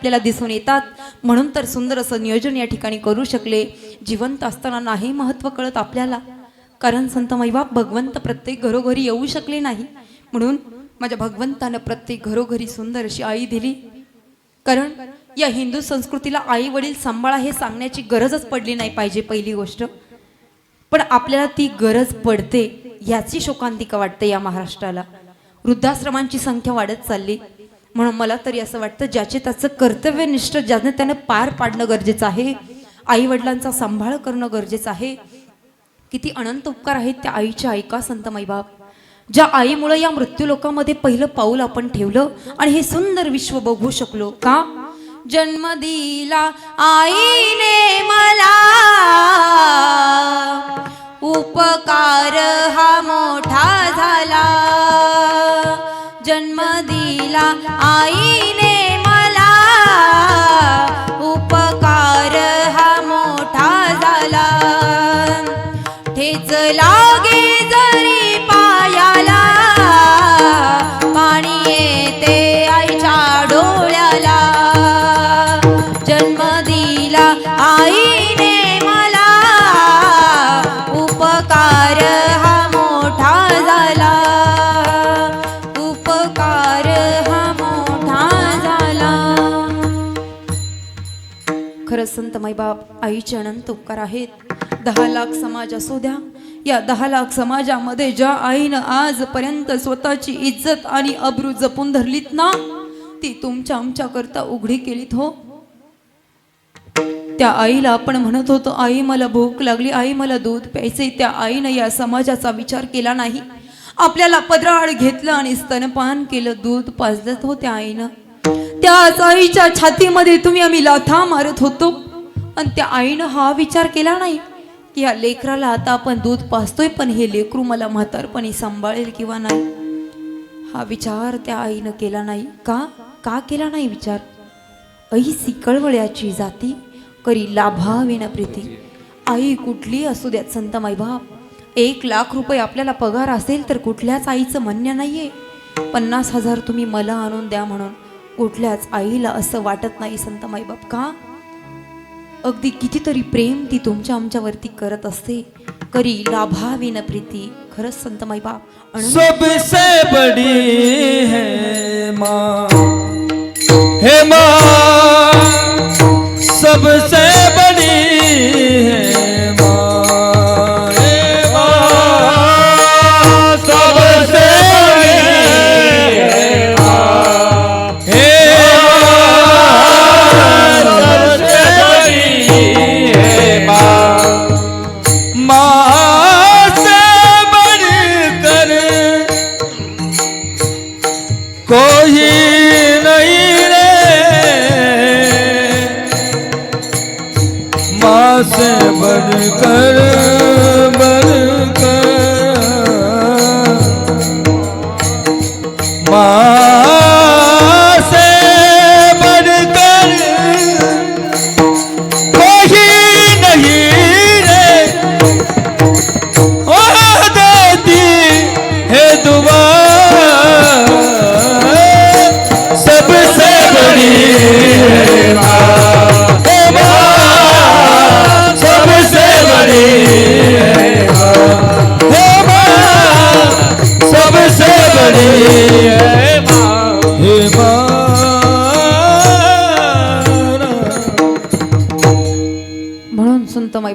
आपल्याला दिसून येतात. म्हणून तर सुंदर असं नियोजन या ठिकाणी करू शकले. जिवंत असताना नाही महत्त्व कळत आपल्याला. कारण संत मैबाप भगवंत प्रत्येक घरोघरी येऊ शकले नाही. म्हणून माझ्या भगवंतानं प्रत्येक घरोघरी सुंदर अशी आई दिली. कारण या हिंदू संस्कृतीला आई वडील सांभाळा हे सांगण्याची गरजच पडली नाही पाहिजे पहिली गोष्ट. पण आपल्याला ती गरज पडते याची शोकांतिका वाटते या महाराष्ट्राला. वृद्धाश्रमांची संख्या वाढत चालली. म्हणून मला तरी असं वाटतं ज्याचे त्याचं कर्तव्यनिष्ठ ज्याने त्यानं पार पाडणं गरजेचं आहे आई वडिलांचा सांभाळ करणं गरजेचं आहे. किती अनंत उपकार आहेत त्या आईच्या ऐका संत माईबाप. ज्या आईमुळे या मृत्यूलोकामध्ये पहिलं पाऊल आपण ठेवलं आणि हे सुंदर विश्व बघू शकलो का? जन्म दिला आईने मला. उपकार हा मोठा झाला. जन्म दिला आईने खरंच आईचे अनंत उपकार आहेत. दहा लाख समाज असू द्या. या दहा लाख समाजामध्ये ज्या आईनं आजपर्यंत स्वतःची इज्जत आणि अब्रू जपून धरलीत ना ती तुमच्या आमच्या करता उघडी केलीत हो. त्या आईला आपण म्हणत होतो आई मला भूक लागली. आई मला दूध प्यायचे त्या आईनं या समाजाचा विचार केला नाही. आपल्याला पदराळ घेतलं आणि स्तनपान केलं दूध पाजलत हो त्या आईनं. त्याच आईच्या छातीमध्ये तुम्ही आम्ही लाथा मारत होतो. आणि त्या आईनं हा विचार केला नाही की या लेकराला आता आपण दूध पाचतोय पण हे लेकरू मला म्हातारपणी सांभाळेल किंवा नाही? हा विचार त्या आईनं केला नाही. का? का केला नाही विचार? आई सिकळवळ्याची जाती करी लाभाविन प्रीती. आई कुठली असू द्यात संत माईबाप? एक लाख रुपये आपल्याला पगार असेल तर कुठल्याच आईचं म्हणणं आहे पन्नास हजार तुम्ही मला आणून द्या म्हणून कुठल्याच आईला असं वाटत नाही संत माईबाप का? अगदी कितीतरी प्रेम ती तुमच्या आमच्यावरती करत असते. करी लाभाविन प्रीती. खरंच संत माईबाप अन सबसे बड़ी है माँ. हे माँ. सबसे बड़ी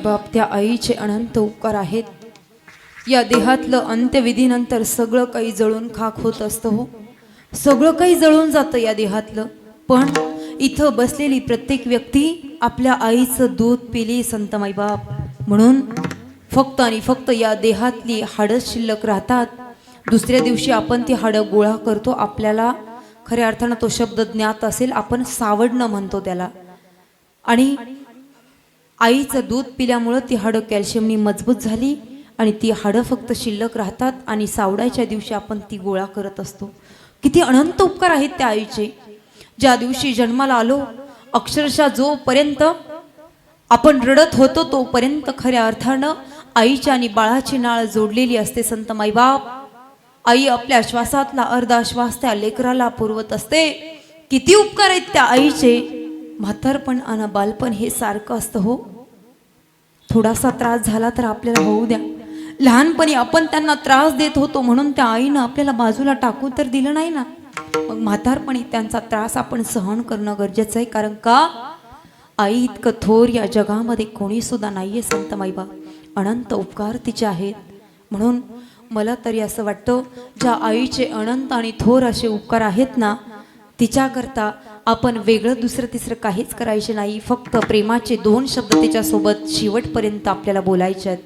बाप त्या आईचे अनंत उपकार आहेत. या देहातलं अंत्यविधीनंतर सगळं काही जळून खाक होत असतं हो. सगळं काही जळून जातं या देहातलं. पण इथं बसलेली प्रत्येक व्यक्ती आपल्या आईचं दूध पिली संत माईबाप. म्हणून फक्त आणि फक्त या देहातली हाडं शिल्लक राहतात. दुसऱ्या दिवशी आपण ती हाडं गोळा करतो आपल्याला. खऱ्या अर्थानं तो शब्द ज्ञात असेल आपण सावडणं म्हणतो त्याला. आणि आईचं दूध पिल्यामुळं ती हाडं कॅल्शियमनी मजबूत झाली आणि ती हाडं फक्त शिल्लक राहतात आणि सावडायच्या दिवशी आपण ती गोळा करत असतो. किती अनंत उपकार आहेत त्या आईचे. ज्या दिवशी जन्माला आलो अक्षरशः जोपर्यंत आपण रडत होतो तोपर्यंत खऱ्या अर्थानं आईच्या आणि बाळाची नाळ जोडलेली असते संत माईबाप. आई आपल्या श्वासातला अर्धा श्वास त्या लेकराला पुरवत असते. किती उपकार आहेत त्या आईचे. म्हातारपण आणि बालपण हे सारखं असतं हो. थोडासा त्रास झाला तर आपल्याला होऊ द्या. लहानपणी आपण त्यांना त्रास देत होतो म्हणून त्या आईनं आपल्याला बाजूला टाकू तर दिलं नाही ना. मग म्हातारपणी त्यांचा त्रास आपण सहन करणं गरजेचं आहे कारण का? आई इतकं थोर या जगामध्ये कोणी सुद्धा नाहीये संत माईबा. अनंत उपकार तिचे आहेत. म्हणून मला तरी असं वाटतं ज्या आईचे अनंत आणि थोर असे उपकार आहेत ना तिच्याकरता आपण वेगळं दुसरं तिसरं काहीच करायचे नाही. फक्त प्रेमाचे दोन शब्द त्याच्यासोबत शेवटपर्यंत आपल्याला बोलायचे आहेत.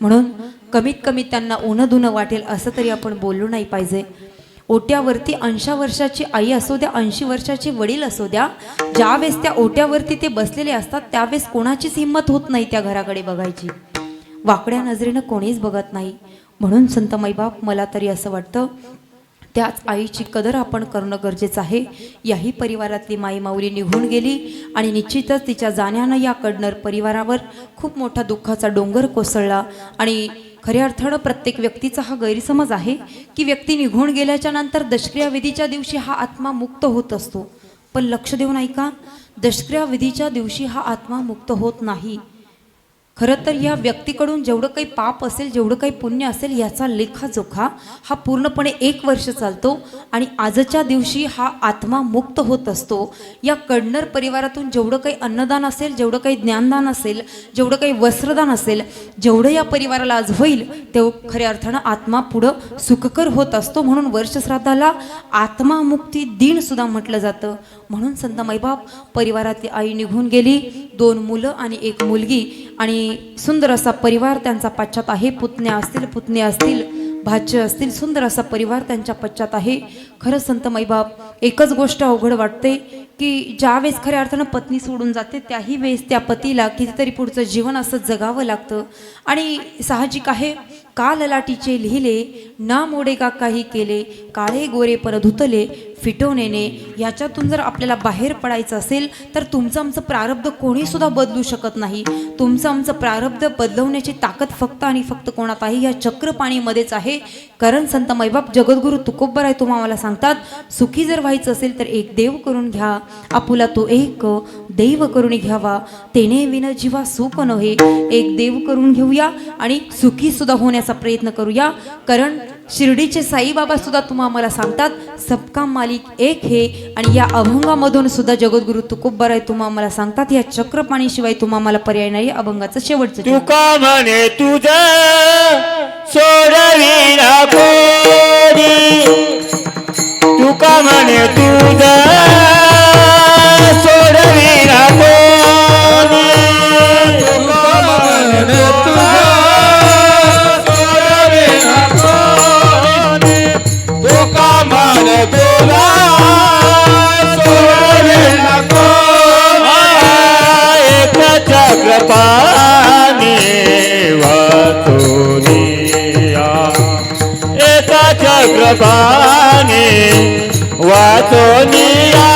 म्हणून कमीत कमी त्यांना ऊन धुणं वाटेल असं तरी आपण बोललो नाही पाहिजे. ओट्यावरती अंशा वर्षाची आई असू द्या ऐंशी वर्षाचे वडील असू द्या ज्यावेळेस त्या ओट्यावरती ते बसलेले असतात त्यावेळेस कोणाचीच हिंमत होत नाही त्या घराकडे बघायची. वाकड्या नजरेनं कोणीच बघत नाही. म्हणून संत माईबाप मला तरी असं वाटतं त्याच आईची कदर आपण करणं गरजेचं आहे. याही परिवारातली माई माऊली निघून गेली आणि निश्चितच तिच्या जाण्यानं या कडनर परिवारावर खूप मोठा दुःखाचा डोंगर कोसळला आणि खऱ्या अर्थानं प्रत्येक व्यक्तीचा हा गैरसमज आहे की व्यक्ती निघून गेल्याच्यानंतर दशक्रिया विधीच्या दिवशी हा आत्मा मुक्त होत असतो. पण लक्ष देऊन ऐका दशक्रिया विधीच्या दिवशी हा आत्मा मुक्त होत नाही. खरं तर या व्यक्तीकडून जेवढं काही पाप असेल जेवढं काही पुण्य असेल याचा लेखाजोखा हा पूर्णपणे एक वर्ष चालतो आणि आजच्या दिवशी हा आत्मा मुक्त होत असतो. या कडनर परिवारातून जेवढं काही अन्नदान असेल जेवढं काही ज्ञानदान असेल जेवढं काही वस्त्रदान असेल जेवढं या परिवाराला आज होईल तेव खऱ्या अर्थानं आत्मा पुढं सुखकर होत असतो म्हणून वर्षश्राद्धाला आत्मामुक्ती दिन सुद्धा म्हटलं जातं. म्हणून संत माईबाप परिवारातली आई निघून गेली दोन मुलं आणि एक मुलगी आणि सुंदर असा परिवार त्यांचा पश्चात आहे. पुतण्या असतील पुतणे असतील भाच्य असतील सुंदर असा परिवार त्यांच्या पश्चात आहे. खरं संत मैबाप एकच गोष्ट अवघड वाटते की ज्या वेळेस खऱ्या अर्थानं पत्नी सोडून जाते त्याही वेळेस त्या पतीला कितीतरी पुढचं जीवन असं जगावं लागतं. आणि साहजिक आहे का ललाटीचे लिहिले ना मोडे का काही केले काळे गोरे पर धुतले फिटवणेने याच्यातून जर आपल्याला बाहेर पडायचं असेल तर तुमचं आमचं प्रारब्ध कोणीसुद्धा बदलू शकत नाही. तुमचं आमचं प्रारब्ध बदलवण्याची ताकद फक्त आणि फक्त कोणात आहे या चक्रपाणीमध्येच आहे. कारण संत मैबाप जगद्गुरु तुकोबर आहे तुम्हाला मला सांगतात सुखी जर व्हायचं असेल तर एक देव करून घ्या. आपुला तो एक देव करून घ्यावा. तेने विन जीवा सुख नव्हे. एक देव करून घेऊया आणि सुखीसुद्धा होण्याचा प्रयत्न करूया. कारण शिर्डीचे साईबाबा सुद्धा तुम्हा मला सांगतात सबका मालिक एक हे. आणि या अभंगामधून सुद्धा जगद्गुरु तुकोबर आहे तुम्हा आम्हाला सांगतात या चक्रपाणीशिवाय तुम्हा आम्हाला पर्याय नाही अभंगाचं शेवटचं तुका म्हणे तुझ सोडविना तुका म्हणे चक्रपाणी वाचोनिया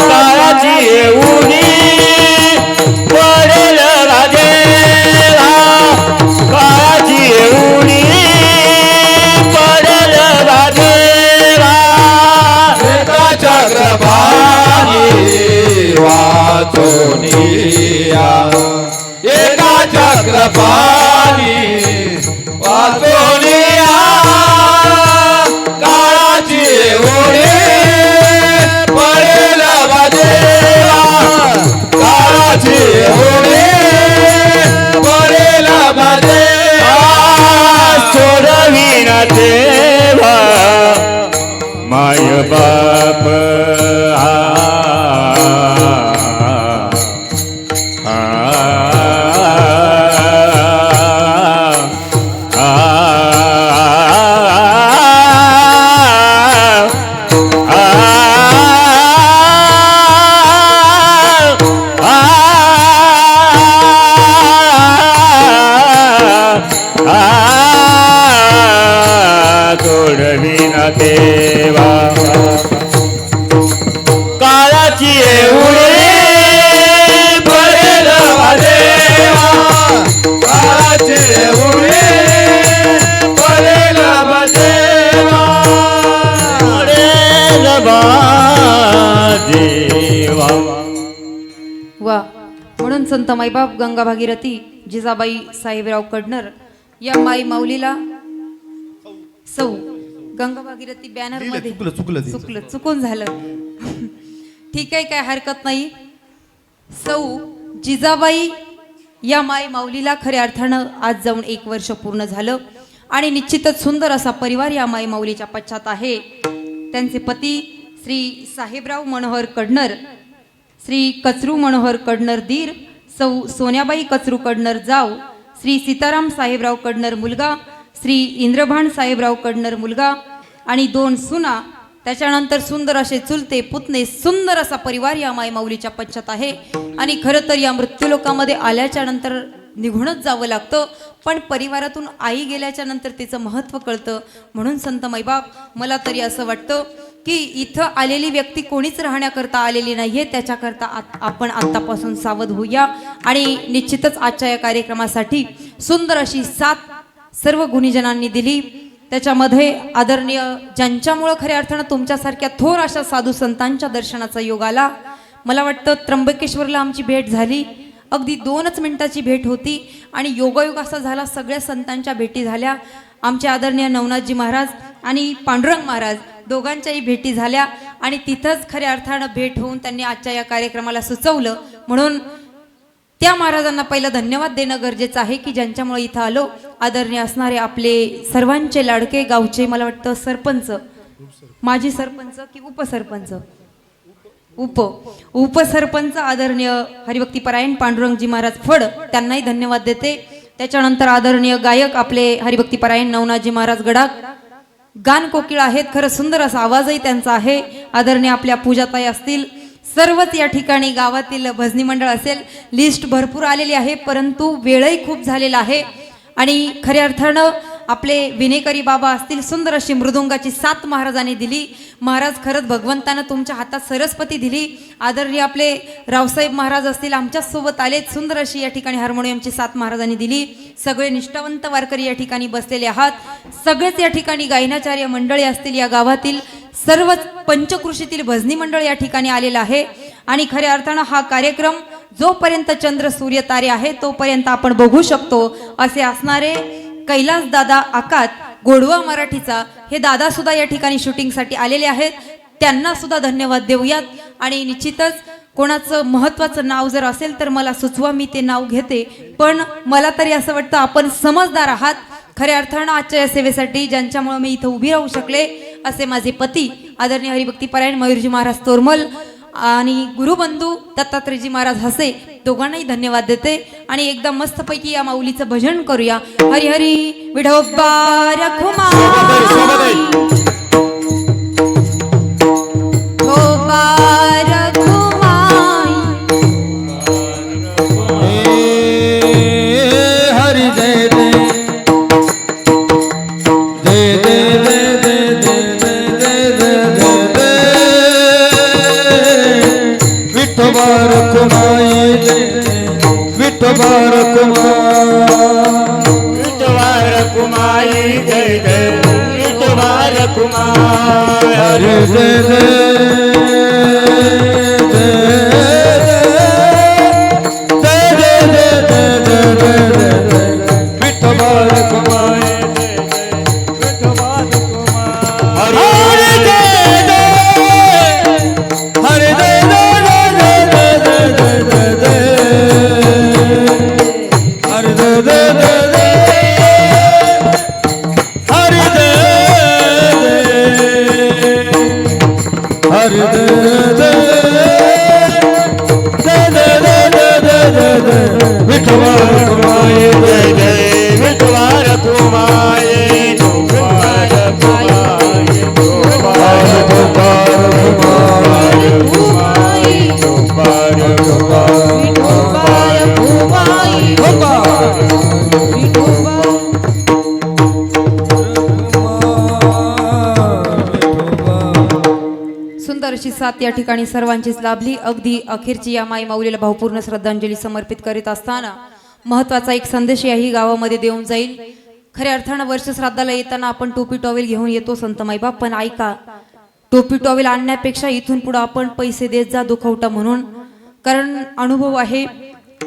काळाची उडी. पडेल राजेला काळाची उडी. पडेल राजेला एका चक्रपाणी वाचोनिया एका चक्रपाणी वाचो माईबाप गंगा भागीरथी जिजाबाई साहेबराव कडनर या माई माऊलीला सौ गंगा भागीरथी बॅनरमध्ये चुकलं, चुकून झालं. ठीक आहे काय हरकत नाही. सौ जिजाबाई या माई माऊलीला खऱ्या अर्थानं आज जाऊन एक वर्ष पूर्ण झालं. आणि निश्चितच सुंदर असा परिवार या माई माऊलीच्या पश्चात आहे. त्यांचे पती श्री साहेबराव मनोहर कडनर श्री कचरू मनोहर कडनर दीर सौ सोन्याबाई कचरू कडनर जाव श्री सीताराम साहेबराव कडनर मुलगा श्री इंद्रभान साहेबराव कडनर मुलगा आणि दोन सुना त्याच्यानंतर सुंदर असे चुलते पुतणे सुंदर असा परिवार या माय माऊलीच्या पश्चात आहे. आणि खरं तर या मृत्यूलोकामध्ये आल्याच्यानंतर निघूनच जावं लागतं पण परिवारातून आई गेल्याच्यानंतर तिचं महत्त्व कळतं. म्हणून संत मैबाप मला तरी असं वाटतं की इथं आलेली व्यक्ती कोणीच राहण्याकरता आलेली नाही आहे त्याच्याकरता आपण आत्तापासून सावध होऊया. आणि निश्चितच आजच्या या कार्यक्रमासाठी सुंदर अशी साथ सर्व गुणीजनांनी दिली. त्याच्यामध्ये आदरणीय ज्यांच्यामुळं खऱ्या अर्थानं तुमच्यासारख्या थोर अशा साधू संतांच्या दर्शनाचा योग आला. मला वाटतं त्र्यंबकेश्वरला आमची भेट झाली. अगदी दोनच मिनिटाची भेट होती आणि योगायोग असा झाला सगळ्या संतांच्या भेटी झाल्या. आमचे आदरणीय नवनाथजी महाराज आणि पांडुरंग महाराज दोघांच्याही भेटी झाल्या आणि तिथंच खऱ्या अर्थानं भेट होऊन त्यांनी आजच्या या कार्यक्रमाला सुचवलं. म्हणून त्या महाराजांना पहिलं धन्यवाद देणं गरजेचं आहे की ज्यांच्यामुळे इथं आलो. आदरणीय असणारे आपले सर्वांचे लाडके गावचे मला वाटतं सरपंच. माजी सरपंच की उपसरपंच? उप. उपसरपंच आदरणीय हरिभक्तीपरायण पांडुरंगजी महाराज फड त्यांनाही धन्यवाद देते. त्याच्यानंतर आदरणीय गायक आपले हरिभक्तीपरायण नवनाजी महाराज गडाख. गान कोकिळ आहेत खरं सुंदर असा आवाजही त्यांचा आहे. आदरणीय आपल्या पूजाताई असतील सर्वच या ठिकाणी गावातील भजनी मंडळ असेल लिस्ट भरपूर आलेली आहे परंतु वेळही खूप झालेला आहे. आणि खऱ्या अर्थानं आपले विनेकरी बाबा असतील सुंदर अशी मृदुंगाची साथ महाराजांनी दिली. महाराज खरंच भगवंतानं तुमच्या हातात सरस्वती दिली. आदरणीय आपले रावसाहेब महाराज असतील आमच्यासोबत आलेत सुंदर अशी या ठिकाणी हार्मोनियमची साथ महाराजांनी दिली. सगळे निष्ठावंत वारकरी या ठिकाणी बसलेले आहात. सगळेच या ठिकाणी गायनाचार्य मंडळी असतील या गावातील सर्वच पंचकृषीतील भजनी मंडळ या ठिकाणी आलेलं आहे. आणि खऱ्या अर्थानं हा कार्यक्रम जोपर्यंत चंद्र सूर्य तारे आहे तोपर्यंत आपण बघू शकतो असे असणारे कैलास दादा आकात गोडवा मराठीचा हे दादा सुद्धा या ठिकाणी शूटिंगसाठी आलेले आहेत. त्यांना सुद्धा धन्यवाद देऊयात. आणि निश्चितच कोणाचं महत्वाचं नाव जर असेल तर मला सुचवा मी ते नाव घेते. पण मला तरी असं वाटतं आपण समजदार आहात. खऱ्या अर्थानं आजच्या या सेवेसाठी ज्यांच्यामुळे मी इथं उभी राहू शकले असे माझे पती आदरणीय हरिभक्तीपरायण मयूरजी महाराज तोरमल आणि गुरुबंधू दत्तात्रेयजी महाराज हसे दोघांनाही धन्यवाद देते. आणि एकदम मस्तपैकी या माऊलीचं भजन करूया. हरी हरी विढोबा કુટવાર કુમાર. કુટવાર કુમારી જય જય કુટવાર કુમાર. હરે જય. তোমার सुंदर साथ या ठिकाणी सर्वांचीच लाभली. अगदी अखेरची या माई माऊलीला भावपूर्ण श्रद्धांजली समर्पित करीत असताना महत्त्वाचा एक संदेश याही गावामध्ये देऊन जाईल. खऱ्या अर्थानं वर्ष श्राद्धाला येताना आपण टोपी टॉवेल घेऊन येतो संत माईबाप पण ऐका टोपी टॉवेल आणण्यापेक्षा इथून पुढे आपण पैसे देत जा दुखवटा म्हणून. कारण अनुभव आहे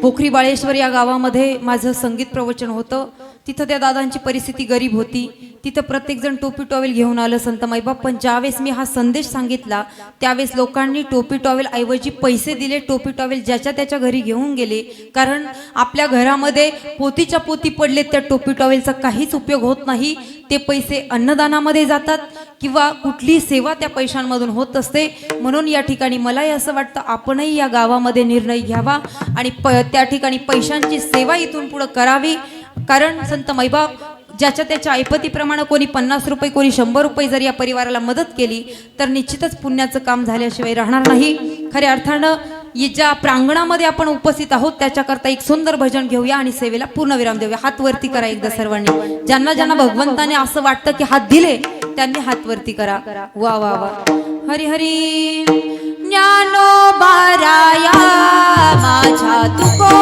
पोखरी बाळेश्वर या गावामध्ये माझं संगीत प्रवचन होतं. तिथं त्या दादांची परिस्थिती गरीब होती. तिथं प्रत्येकजण टोपी टॉवेल घेऊन आलं संत माईबाप. पण ज्यावेळेस मी हा संदेश सांगितला त्यावेळेस लोकांनी टोपी टॉवेल ऐवजी पैसे दिले टोपी टॉवेल ज्याच्या त्याच्या घरी घेऊन गेले. कारण आपल्या घरामध्ये पोतीच्या पोती पडले त्या टोपी टॉवेलचा काहीच उपयोग होत नाही. ते पैसे अन्नदानामध्ये जातात किंवा कुठली सेवा त्या पैशांमधून होत असते. म्हणून या ठिकाणी मलाही असं वाटतं आपणही या गावामध्ये निर्णय घ्यावा आणि प त्या ठिकाणी पैशांची सेवा इथून पुढं करावी. कारण संत मैबाब ज्याच्या त्याच्या ऐपतीप्रमाणे कोणी पन्नास रुपये कोणी शंभर रुपये जर या परिवाराला मदत केली तर निश्चितच पुण्याचं काम झाल्याशिवाय राहणार नाही. खऱ्या अर्थानं ज्या प्रांगणामध्ये आपण उपस्थित आहोत त्याच्याकरता एक सुंदर भजन घेऊया आणि सेवेला पूर्ण विराम देऊया. हात वरती करा एकदा सर्वांनी. ज्यांना ज्यांना भगवंताने असं वाटतं की हात दिले त्यांनी हात वरती करा. वा वा वा. हरी हरी. ज्ञानो बाराया माझ्या तुको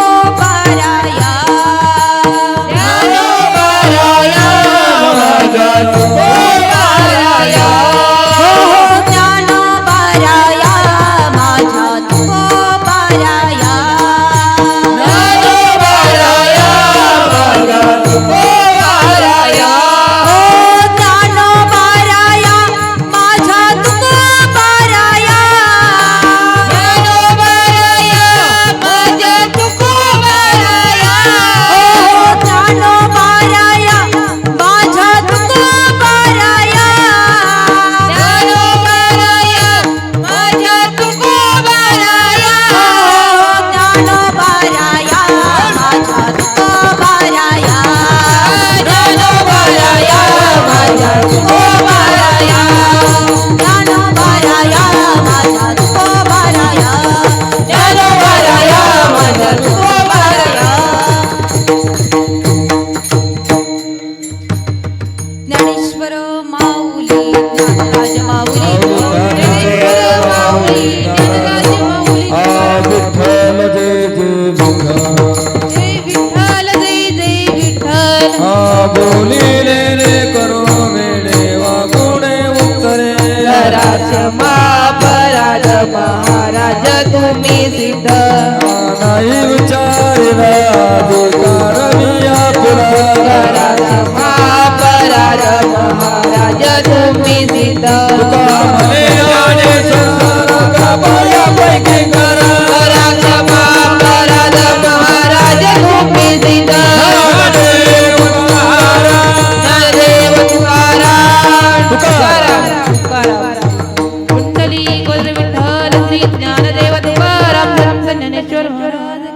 महाराज तुम्ही सिद्ध। नाही विचारिला मी तुम्ही सिद्ध।